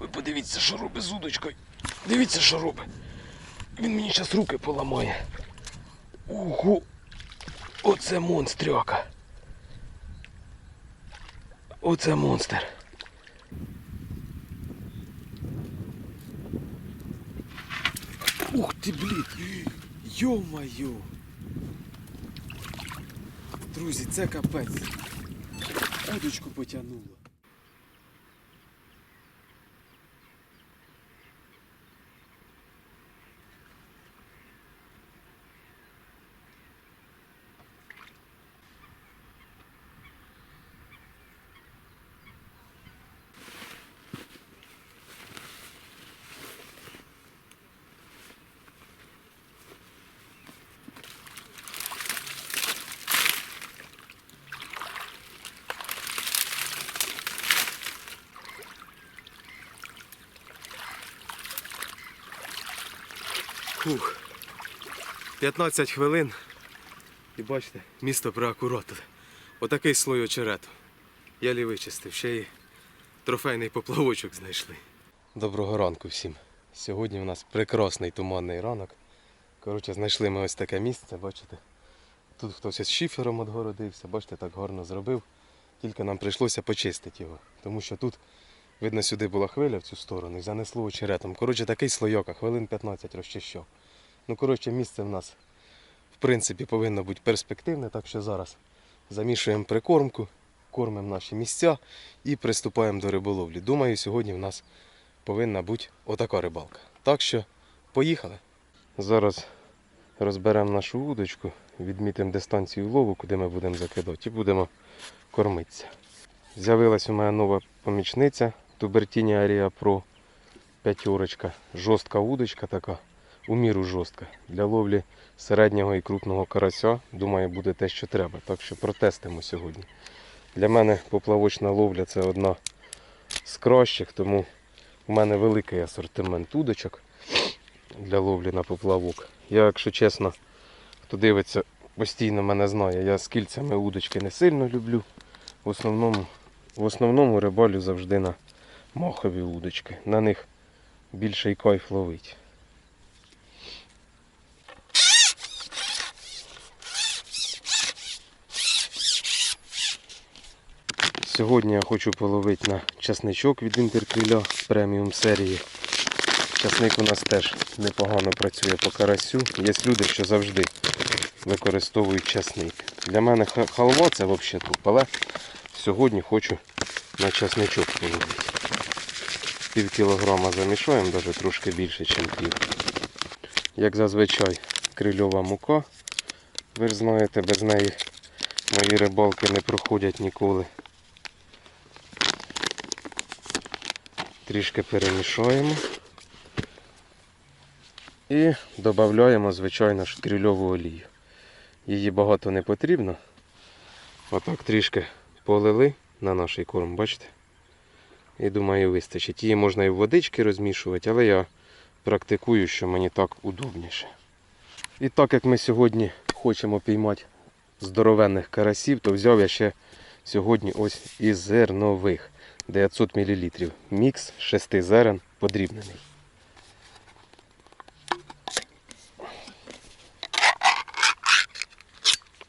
Ви подивіться, що робить з удочкою. Дивіться, що робить. Він мені зараз руки поламає. Ого! Оце монстряка. Оце монстр. Ух ти, блін! Йо-моє! Друзі, це капець. Удочку потягнуло. Фух. 15 хвилин. І бачите, місто проакуратили. Отакий слой очерету. Я лі вичистив, ще й трофейний поплавочок знайшли. Доброго ранку всім. Сьогодні у нас прекрасний туманний ранок. Коротше, знайшли ми ось таке місце, бачите. Тут хтось із шифером відгородився, бачите, так гарно зробив. Тільки нам прийшлося почистити його. Тому що тут, видно, сюди була хвиля в цю сторону і занесло очеретом. Коротше, такий слойок, а хвилин 15 розчищав. Ну, коротше, місце в нас в принципі повинно бути перспективне, так що зараз замішуємо прикормку, кормимо наші місця і приступаємо до риболовлі. Думаю, сьогодні в нас повинна бути отака рибалка. Так що, поїхали. Зараз розберемо нашу удочку, відмітимо дистанцію лову, куди ми будемо закидати, і будемо кормитися. З'явилась у мене нова помічниця Тубертіні Арія Pro п'ятерочка. Жорстка удочка така, у міру жорстка. Для ловлі середнього і крупного карася, думаю, буде те, що треба. Так що протестимо сьогодні. Для мене поплавочна ловля це одна з кращих, тому у мене великий асортимент удочок для ловлі на поплавок. Я, якщо чесно, хто дивиться, постійно мене знає. Я з кільцями удочки не сильно люблю. В основному, в основному рибалю завжди на махові удочки. На них більший кайф ловить. Сьогодні я хочу половити на часничок від інтерквіля преміум серії. Часник у нас теж непогано працює по карасю. Є люди, що завжди використовують часник. Для мене халва це взагалі туп, але сьогодні хочу на часничок половити. Пів кілограма замішаємо, навіть трошки більше, ніж пів. Як зазвичай, крильова мука. Ви ж знаєте, без неї мої рибалки не проходять ніколи. Трішки перемішаємо. І додаємо, звичайно ж, крильову олію. Її багато не потрібно. Отак трішки полили на наш корм, бачите? І думаю, вистачить. Її можна і в водички розмішувати, але я практикую, що мені так удобніше. І так як ми сьогодні хочемо піймати здоровенних карасів, то взяв я ще сьогодні ось із зернових 900 мл. Мікс шести зерен подрібнений.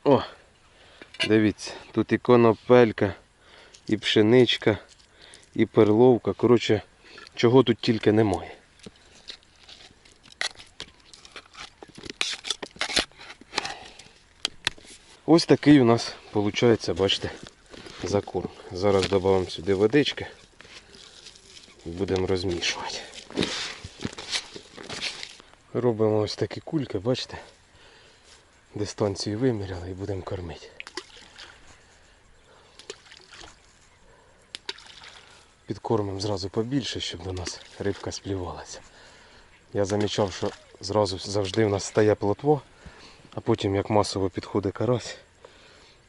О, дивіться, тут і конопелька, і пшеничка, і перловка. Коротше, чого тут тільки немає. Ось такий у нас виходить, бачите, закорм. Зараз додамо сюди водички і будемо розмішувати. Робимо ось такі кульки, бачите? Дистанцію виміряли і будемо кормити. Підкормимо зразу побільше, щоб до нас рибка сплівалася. Я замічав, що зразу завжди в нас стає плотво, а потім як масово підходить карась,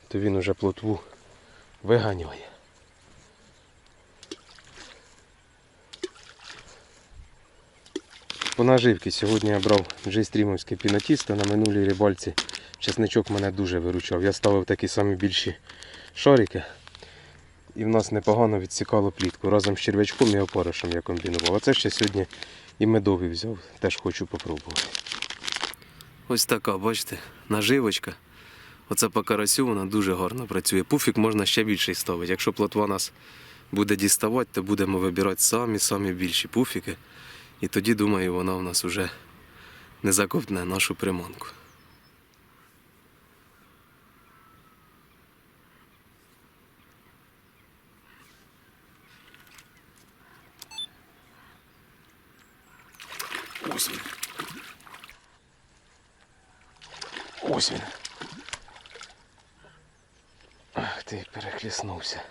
то він уже плотву виганяє. По наживці сьогодні я брав джейстрімовське пінотісто на минулій рибальці. Чесничок мене дуже виручав. Я ставив такі самі більші шарики і в нас непогано відсікало плітку. Разом з черв'ячком і опаришем я комбінував. А це ще сьогодні і медовий взяв, теж хочу попробувати. Ось така, бачите, наживочка. Оце по карасю вона дуже гарно працює. Пуфік можна ще більший ставити. Якщо плотва нас буде діставати, то будемо вибирати самі-самі більші пуфіки. І тоді, думаю, вона в нас вже не заковтне нашу приманку. Ось він. Ти, перехліснувся.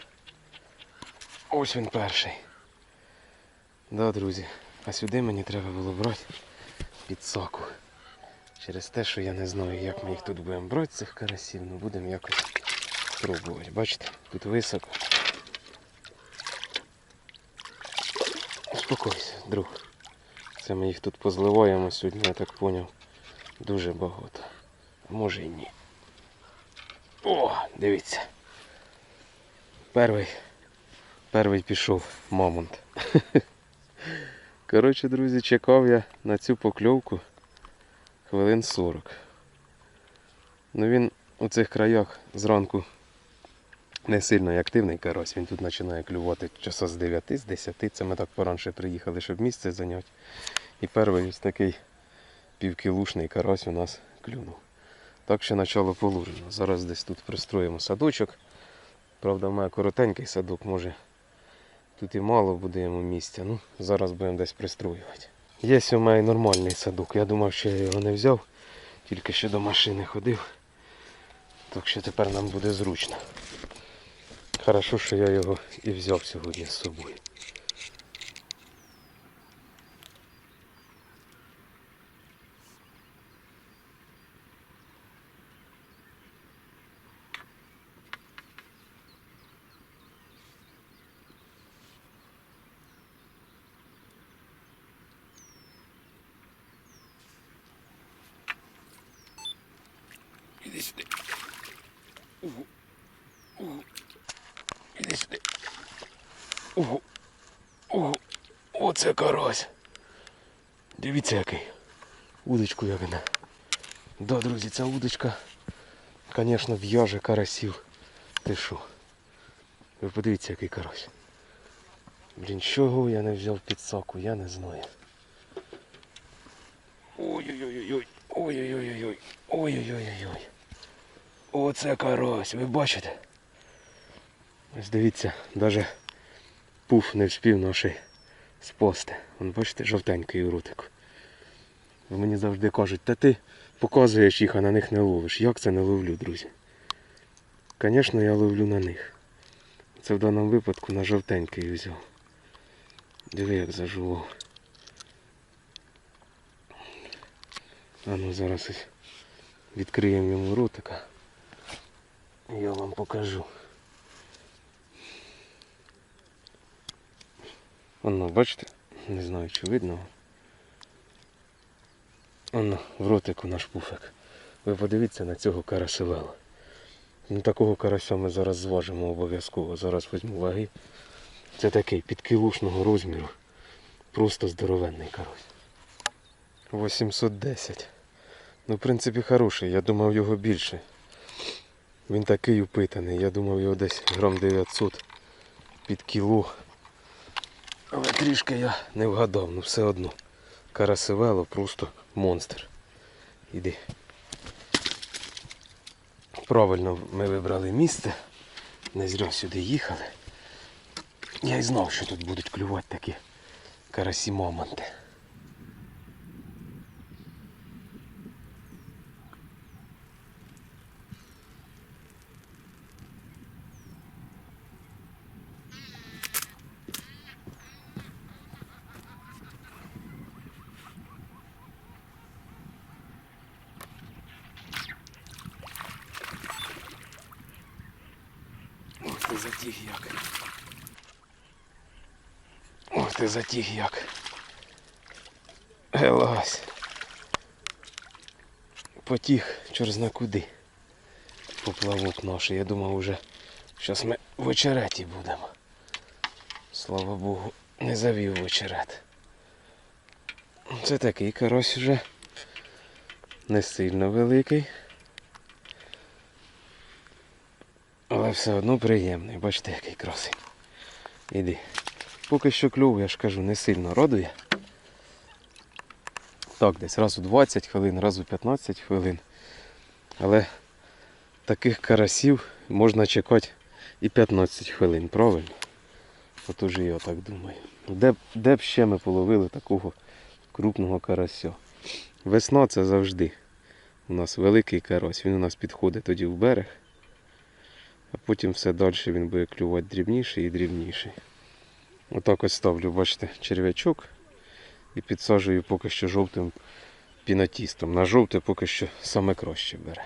Ось він перший. Да, друзі. А сюди мені треба було брати підсаку. Через те, що я не знаю, як ми їх тут будемо брати, цих карасів, ну будемо якось пробувати. Бачите, тут високо. Успокойся, друг. Це ми їх тут позливаємо сьогодні, я так поняв. Дуже багато. А може і ні. О, дивіться. Перший. Перший пішов мамонт. Коротше, друзі, чекав я на цю покльовку хвилин 40. Ну він у цих краях зранку не сильно активний карась. Він тут починає клювати часа з 9, з 10. Це ми так поранше приїхали, щоб місце зайняти. І перший ось такий півкілушний карась у нас клюнув. Так що начало положено. Зараз десь тут пристроїмо садочок. Правда, в мене коротенький садок, може тут і мало буде йому місця. Ну, зараз будемо десь пристроювати. Є у мене нормальний садок. Я думав, що я його не взяв, тільки що до машини ходив. Так що тепер нам буде зручно. Хорошо, що я його і взяв сьогодні з собою. Іди сюди. Ого. Іди сюди. Ого. Ого. Оце карась. Дивіться який. Удочку як вона. Да, друзі, ця удочка, звісно, в'яже карасів. Ти що? Ви подивіться, який карась. Блін, чого я не взяв підсаку, я не знаю. Ой-ой-ой-ой. Ой-ой-ой-ой. Ой-ой-ой-ой. Оце карась, ви бачите? Ось дивіться, навіть пуф не вспів нашої спасти. Вон бачите, жовтенький. Ви мені завжди кажуть, та ти показуєш їх, а на них не ловиш. Як це не ловлю, друзі? Звісно, я ловлю на них. Це в даному випадку на жовтенький взяв. Диви, як зажував. А ну зараз ось відкриємо йому ротика. Я вам покажу. Воно, бачите? Не знаю, чи видно. Воно, в ротику наш пуфик. Ви подивіться на цього карасевела. Ну такого карася ми зараз зважимо обов'язково. Зараз візьму ваги. Це такий підкілушного розміру. Просто здоровенний карась. 810. Ну, в принципі, хороший. Я думав його більше. Він такий упитаний. Я думав його десь грам 900 під кіло. Але трішки я не вгадав, ну все одно. Карасевело просто монстр. Іди. Правильно ми вибрали місце. Не зря сюди їхали. Я й знав, що тут будуть клювати такі карасі моманти. Ох ти затіг як. Ох ти затіг як. Гелась. Потіг чорзна куди. Поплавок наш. Я думав уже Зараз ми в очереті будемо. Слава Богу, не завів в очерет. Це такий карась вже не сильно великий. Але все одно приємний. Бачите, який красий. Іди. Поки що клюв, я ж кажу, не сильно радує. Так, десь раз у 20 хвилин, раз у 15 хвилин. Але таких карасів можна чекати і 15 хвилин, правильно? Отож і я так думаю. Де, б- де б ще ми половили такого крупного карася? Весна це завжди. У нас великий карась, він у нас підходить тоді в берег, а потім все далі він буде клювати дрібніший і дрібніший. Отак ось ставлю, бачите, черв'ячок і підсаджую поки що жовтим пінотістом. На жовте поки що саме краще бере.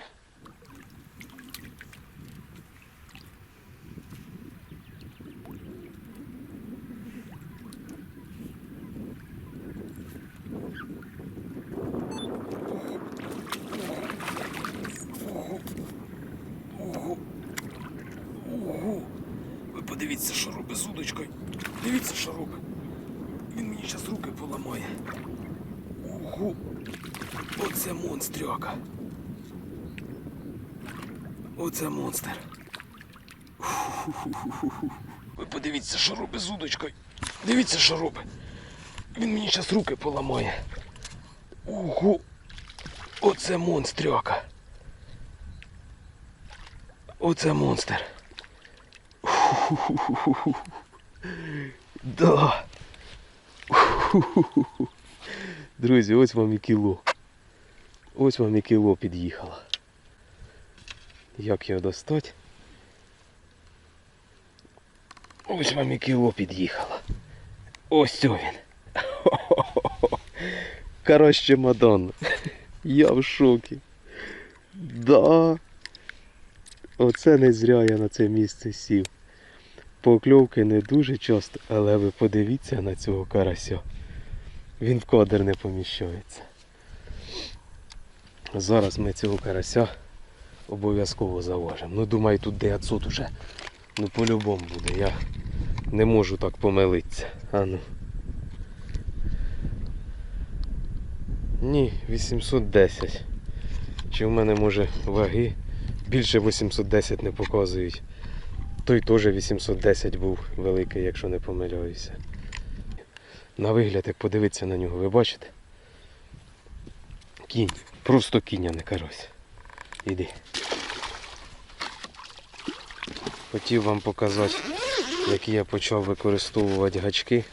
Ви подивіться, що робить з удочкою. Дивіться, що робить. Він мені зараз руки поламає. Ого! Оце монстряка. Оце монстр. Ви подивіться, що робить з удочкою. Дивіться, що робить. Він мені зараз руки поламає. Ого! Оце монстряка. Оце монстр. Да. Друзі, ось вам і кіло. Ось вам і кіло під'їхало. Як його достать? Ось вам і кіло під'їхало. Ось він. Карась чемодан. Я в шокі. Да. Оце не зря я на це місце сів. Покльовки не дуже часто, але ви подивіться на цього карася. Він в кадр не поміщається. Зараз ми цього карася обов'язково заважимо. Ну думаю, тут 900 уже. Ну по-любому буде. Я не можу так помилитися. А ну. Ні, 810. Чи в мене може ваги? Більше 810 не показують. Той теж 810 був великий, якщо не помиляюся. На вигляд, як подивитися на нього, ви бачите? Кінь. Просто кінь, а не карась. Іди. Хотів вам показати, які я почав використовувати гачки.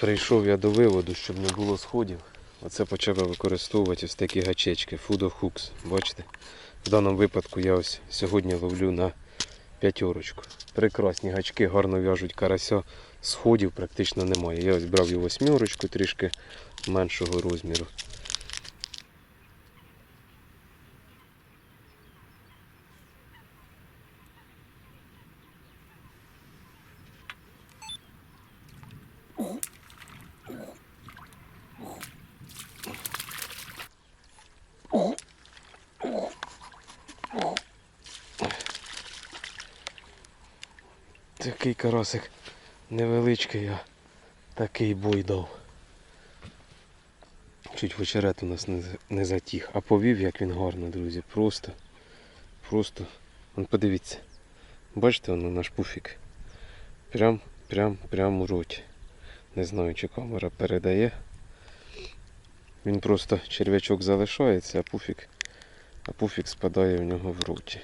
Прийшов я до виводу, щоб не було сходів. Оце почав використовувати ось такі гачечки Food Hooks. Бачите? В даному випадку я ось сьогодні ловлю на п'ятерочку. Прекрасні гачки, гарно в'яжуть карася. Сходів практично немає. Я ось брав і восьмірочку трішки меншого розміру. Такий карасик невеличкий, а такий бой дав. Чуть в очерет у нас не, не затіг, а повів, як він гарно, друзі. Просто, просто. Вон подивіться. Бачите, воно наш пуфік. Прям, прям, прям у роті. Не знаю, чи камера передає. Він просто черв'ячок залишається, а пуфік, а пуфік спадає в нього в роті.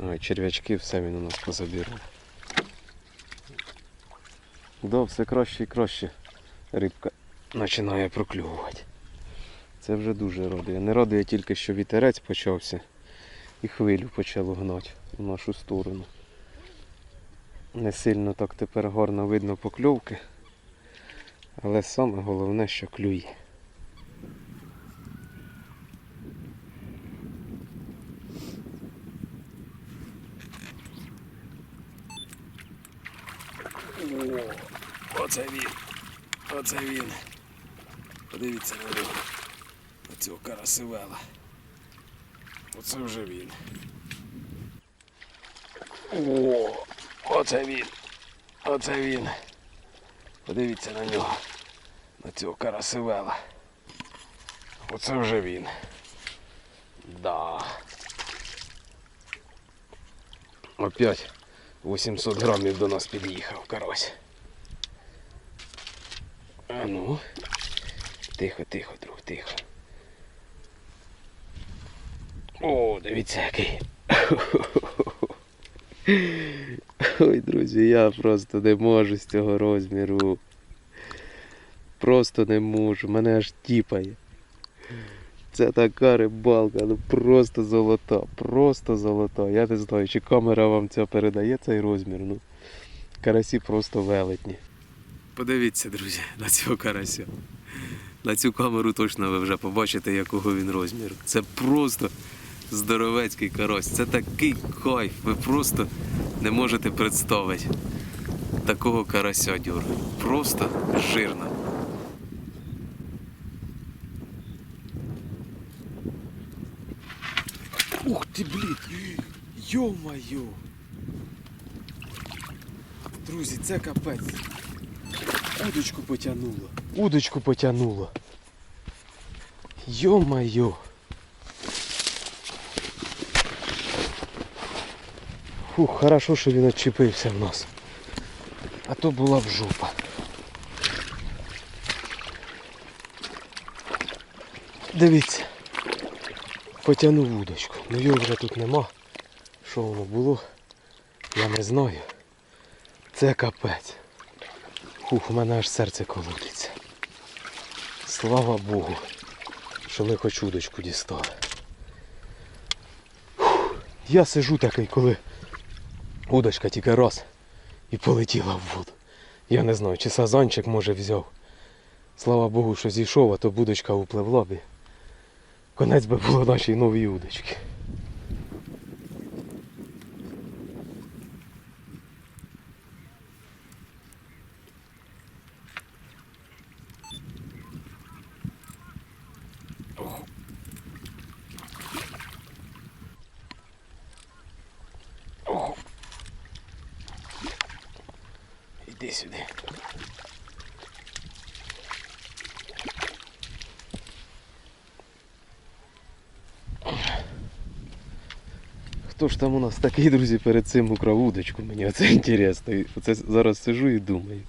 А, черв'ячки все він у нас позабірав. Да, все краще і краще рибка починає проклювати. Це вже дуже радує. Не радує тільки, що вітерець почався і хвилю почало гнати в нашу сторону. Не сильно так тепер гарно видно покльовки, але саме головне, що клює. О, оце він. Оце він. Подивіться на нього. На цього карасивела. Оце вже він. О, оце він. Оце він. Подивіться на нього. На цього карасивела. Оце вже він. Да. Опять 800 грамів до нас під'їхав карась. А ну. Тихо, тихо, друг, тихо. О, дивіться який. Ой, друзі, я просто не можу з цього розміру. Просто не можу, мене аж тіпає. Це така рибалка, ну просто золота, просто золота. Я не знаю, чи камера вам це передає цей розмір. Ну, карасі просто велетні. Подивіться, друзі, на цього карася. На цю камеру точно ви вже побачите, якого він розміру. Це просто здоровецький карась. Це такий кайф. Ви просто не можете представити такого карася дюр. Просто жирно. Ух ти, блін! Йо-моє! Друзі, це капець. Удочку потягнуло. Удочку потягнуло. Йо-моє! Фух, хорошо, що він відчепився в нас. А то була б жопа. Дивіться. Потягнув вудочку. Ну його вже тут нема. Що воно було? Я не знаю. Це капець. Хух, у мене аж серце колотиться. Слава Богу, що ми хоч удочку дістали. Фух, Я сижу такий, коли удочка тільки раз і полетіла в воду. Я не знаю, чи сазанчик може взяв. Слава Богу, що зійшов, а то будочка upливла б. Конець би було нашій новій удочки. Іди сюди. Хто ж там у нас такий, друзі, перед цим украв удочку? Мені оце інтересно. Оце зараз сижу і думаю.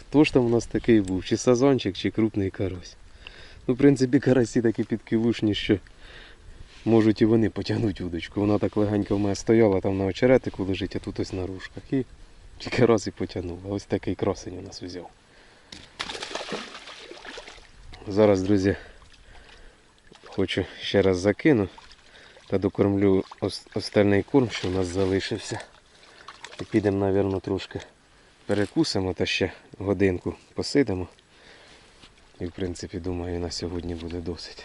Хто ж там у нас такий був? Чи сазончик, чи крупний карась? Ну, в принципі, карасі такі підкилушні, що можуть і вони потягнути удочку. Вона так легенько в мене стояла там на очеретику лежить, а тут ось на рушках. І тільки раз і потягнула. Ось такий красень у нас взяв. Зараз, друзі, хочу ще раз закину та докормлю ос- остальний корм, що у нас залишився. І підемо, мабуть, трошки перекусимо та ще годинку посидимо. І в принципі, думаю, на сьогодні буде досить.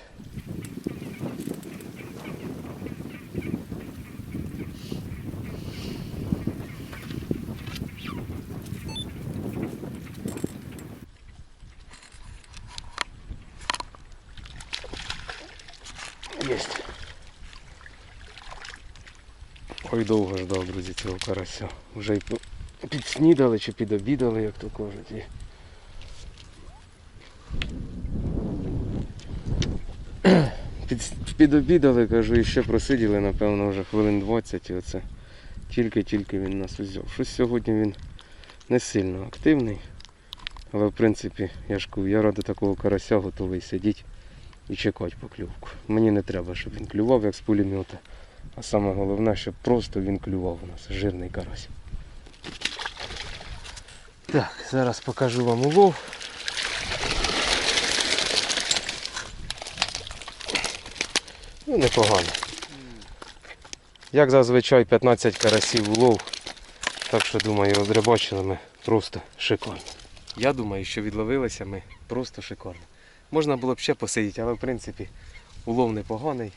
Друзі, цього карася. Вже й підснідали чи підобідали, як то кажуть. Під, підобідали, кажу, і ще просиділи, напевно, вже хвилин 20 і оце. Тільки-тільки він нас узяв. Щось сьогодні він не сильно активний. Але в принципі, я ж кажу, я ради такого карася готовий сидіти і чекати покльовку. Мені не треба, щоб він клював, як з пулемета. А саме головне, щоб просто він клював у нас. Жирний карась. Так, зараз покажу вам улов. Ну, непогано. Як зазвичай 15 карасів улов. Так що думаю, розрибачили ми просто шикарно. Я думаю, що відловилися ми просто шикарно. Можна було б ще посидіти, але в принципі улов непоганий.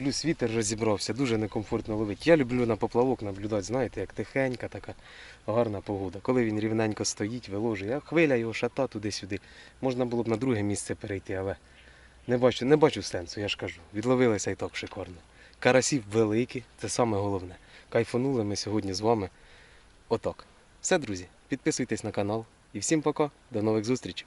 Плюс вітер розібрався, дуже некомфортно ловити. Я люблю на поплавок наблюдати, знаєте, як тихенька така гарна погода. Коли він рівненько стоїть, виложує, а хвиля його шата туди-сюди. Можна було б на друге місце перейти, але не бачу, не бачу сенсу, я ж кажу. Відловилися і так шикарно. Карасів великі, це саме головне. кайфанули ми сьогодні з вами. Отак. Все, друзі, підписуйтесь на канал. І всім пока, до нових зустрічей.